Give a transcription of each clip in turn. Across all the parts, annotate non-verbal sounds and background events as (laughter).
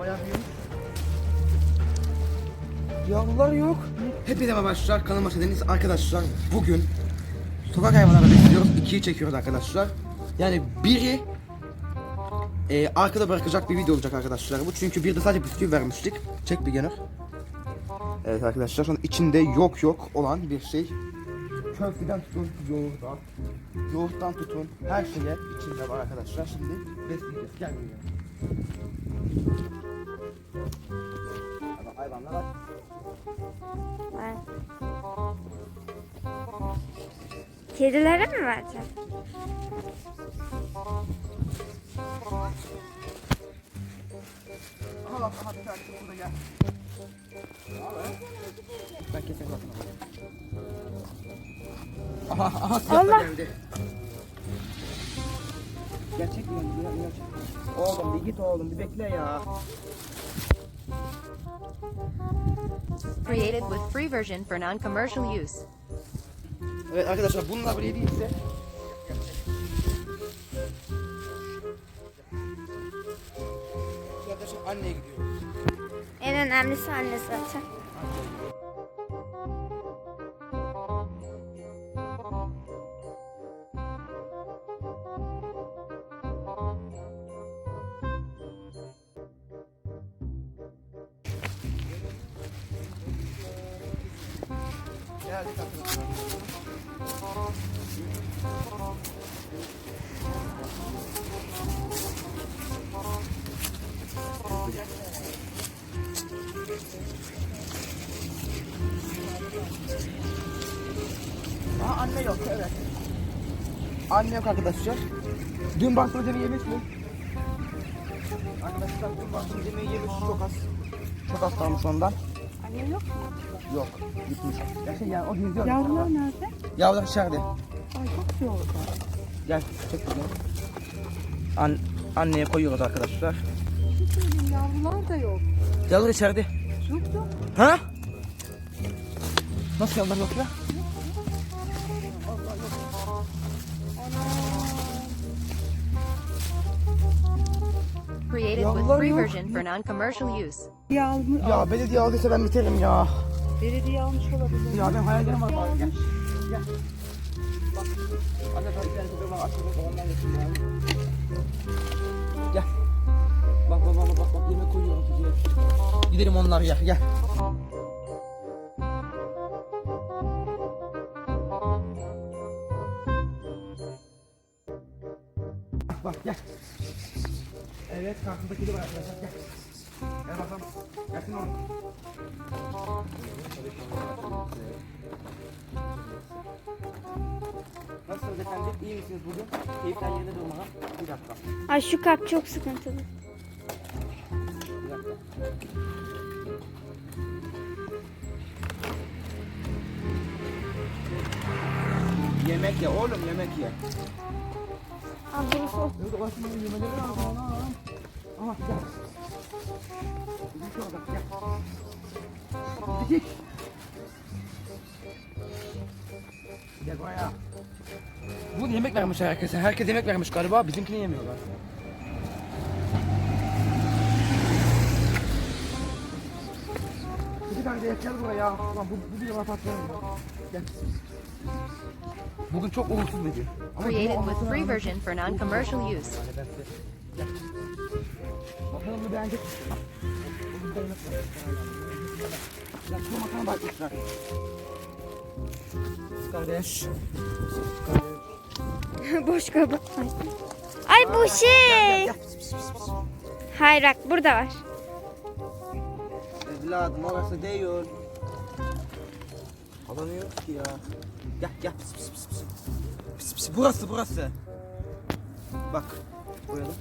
bayağı büyümüş. Yavrular yok. Hepinize arkadaşlar kanalıma hoş arkadaşlar. Bugün sokak hayvanları besliyoruz. İkiyi çekiyoruz arkadaşlar. Yani biri e, arkada bırakacak bir video olacak arkadaşlar bu. Çünkü bir de sadece bisküvi vermiştik. Çek bir genel. Evet arkadaşlar sonra içinde yok yok olan bir şey Köfteden tutun yoğurttan. Yoğurttan tutun her şeye içinde var arkadaşlar. Şimdi besleyeceğiz. Gel buraya. Hayvanlar var. Var. Kedilere mi vereceğim? Aha bak aha bir burada gel. Ben kesin bakma. Aha aha siyah da Allah. geldi. Gerçek mi? Gel, gel. Oğlum bir git oğlum bir bekle ya. Created with free version for non-commercial use. Evet arkadaşlar bunlar böyle değilse Arkadaşlar anneye gidiyoruz. En önemlisi anne zaten. Geldik arkadaşlar. Aa anne yok evet. Anne yok arkadaşlar. Dün yemeği yemiş mi? Arkadaşlar dün yemeği yemiş çok az. Çok az kalmış ondan. Annem yok mu? Yok gitmiş. Ya şey yani o geziyor. Yavrular nerede? Yavrular içeride. Ay çok yolda. Gel çek bunu. An anneye koyuyoruz arkadaşlar. Bir şey söyleyeyim yavrular da yok. Yavrular içeride. Yok yok. Ha? Nasıl yavrular yok ya? Created with Yavrular free yok. version for non-commercial use. Almış. Ya belediye aldıysa ben biterim ya. Belediye almış olabilir. Ya ben hayallerim var bari gel. Almış. Gel. Bak. Anne tabii bir tane var. Ondan ya. Gel. Bak bak bak bak bak yemek koyuyorum kuzuya. Gidelim onlar ya gel. Bak bak gel. Evet karşımdaki de var arkadaşlar gel. Gel bakalım. Gelsin oğlum. Nasılsınız efendim? İyi misiniz bugün? Keyifler yerinde durmadan. Bir dakika. Ay şu kap çok sıkıntılı. Bir dakika. Yemek ye oğlum yemek ye. Bu yemek vermiş herkese. Herkes yemek vermiş galiba. Bizimkini yemiyorlar. Bir de gel buraya. Lan bu, bu bir yalan patlayalım. Gel. Bugün çok uğursuz. Ama bunu Created with free version for non-commercial use. Gel. Bakalım bu beğenecek. Ya şu makana bakmışlar. Kardeş. (laughs) Boş kabı. Ay. Ay bu şey. Bak burada var. Evladım orası değil. Alamıyor ki ya. Gel gel pis pis pis pis. Pis pis burası burası. Bak. Koyalım.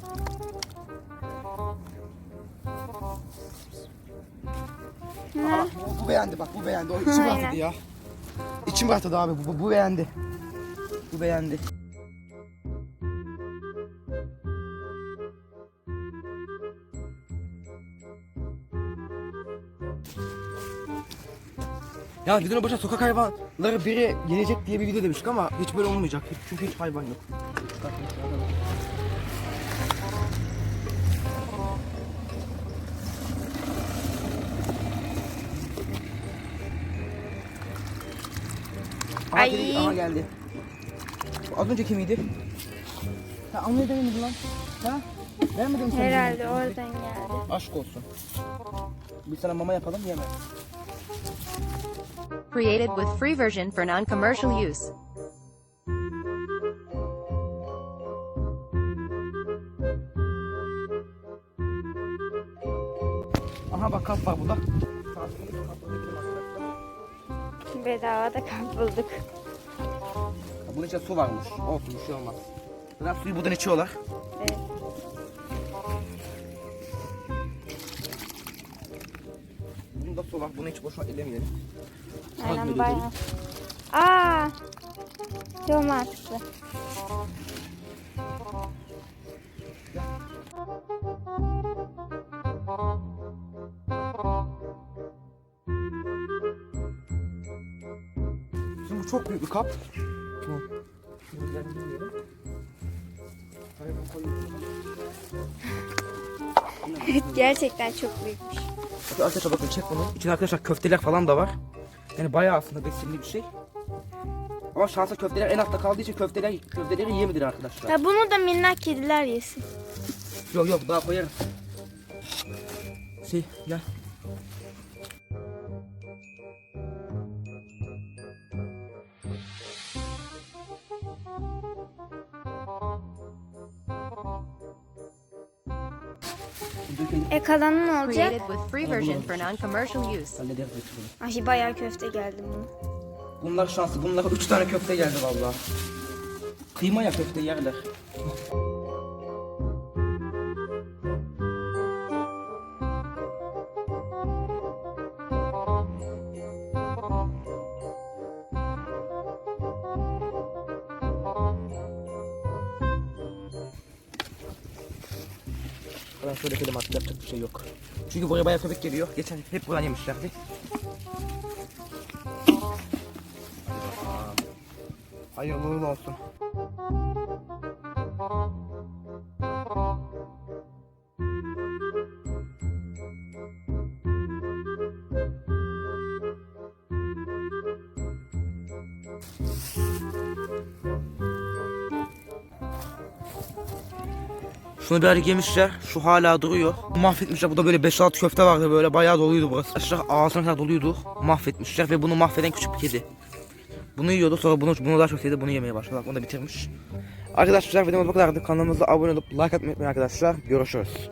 Aa, bu beğendi bak bu beğendi. O içim Aynen. rahatladı ya. İçim rahatladı abi bu, bu, bu beğendi. Bu beğendi. Ya videonun başına sokak hayvanları biri gelecek diye bir video demiştik ama hiç böyle olmayacak. Çünkü hiç hayvan yok. Ay. Aha, direkt, aha geldi. Az önceki miydi? Ha anlayı denemedim lan. Ha? Vermedim sana. Herhalde oradan geldi. Aşk olsun. Bir sana mama yapalım yeme. Created with free version for non-commercial use. Aha bak kap var burada. Bedava da kamp bulduk. Bunun içinde su varmış. Olsun bir şey olmaz. Zaten suyu buradan içiyorlar. Evet. Bunda su var. Bunu hiç boşuna ellemeyelim. Aynen böyle bayağı. Aa. Çok mantıklı. Şimdi bu çok büyük bir kap. Tamam. (laughs) Gerçekten çok büyükmüş. Arkadaşlar bakın çek bunu. İçinde arkadaşlar köfteler falan da var. Yani bayağı aslında besinli bir şey. Ama şansa köfteler en altta kaldığı için köfteler köfteleri yiyemedir arkadaşlar. Ya bunu da minnak kediler yesin. Yok yok daha koyarım. Şey gel. E kalanı ne olacak? Created with free version for non-commercial use. Hallederiz hepsini. Ay bayağı köfte geldi bunun. Bunlar şanslı. Bunlara 3 tane köfte geldi vallahi. Kıyma ya köfte yerler. Ben şöyle dedim artık yapacak bir şey yok. Çünkü buraya bayağı köpek geliyor. Geçen hep buradan yemişlerdi. Hayırlı olsun. Şunu birazcık yemişler. Şu hala duruyor. Mahvetmişler. Burada böyle 5-6 köfte vardı böyle. Bayağı doluydu burası. Arkadaşlar ağzına kadar doluydu. Mahvetmişler ve bunu mahveden küçük bir kedi. Bunu yiyordu sonra bunu, bunu daha çok sevdi bunu yemeye başladı. Onu da bitirmiş. Arkadaşlar videomuz bu kadardı. Kanalımıza abone olup like atmayı unutmayın arkadaşlar. Görüşürüz.